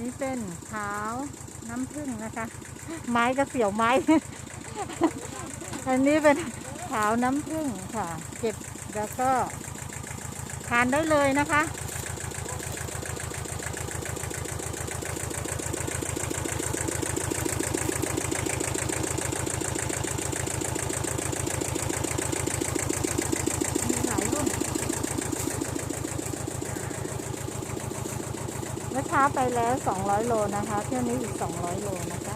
นี่เป็นขาวน้ำผึ้งนะคะ ไม้ก็เสียวไม้ อันนี้เป็นขาวน้ำผึ้งค่ะ เก็บแล้วก็ทานได้เลยนะคะ มีหลายรุ่น เมื่อเช้าไปแล้ว 200 โลนะคะ เที่ยวนี้อีก 200 โลนะคะ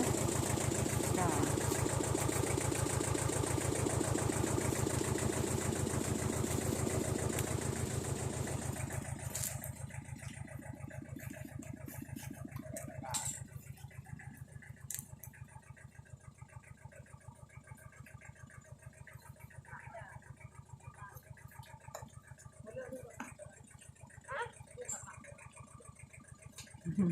ร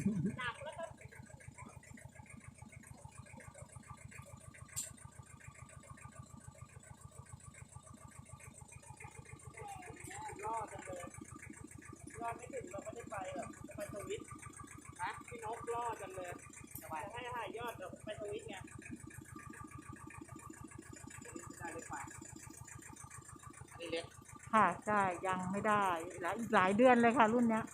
อดจังเลยรอดไม่ถึงเราไม่ได้ไปหรอกจะไปสวิตฮะพี่นกรอดจังเลยจะให้หายยอดเราไปสวิตไงได้เล็กกว่าอันนี้เล็กค่ะใช่ยังไม่ได้หลายอีกหลายเดือนเลยค่ะรุ่นเนี้ย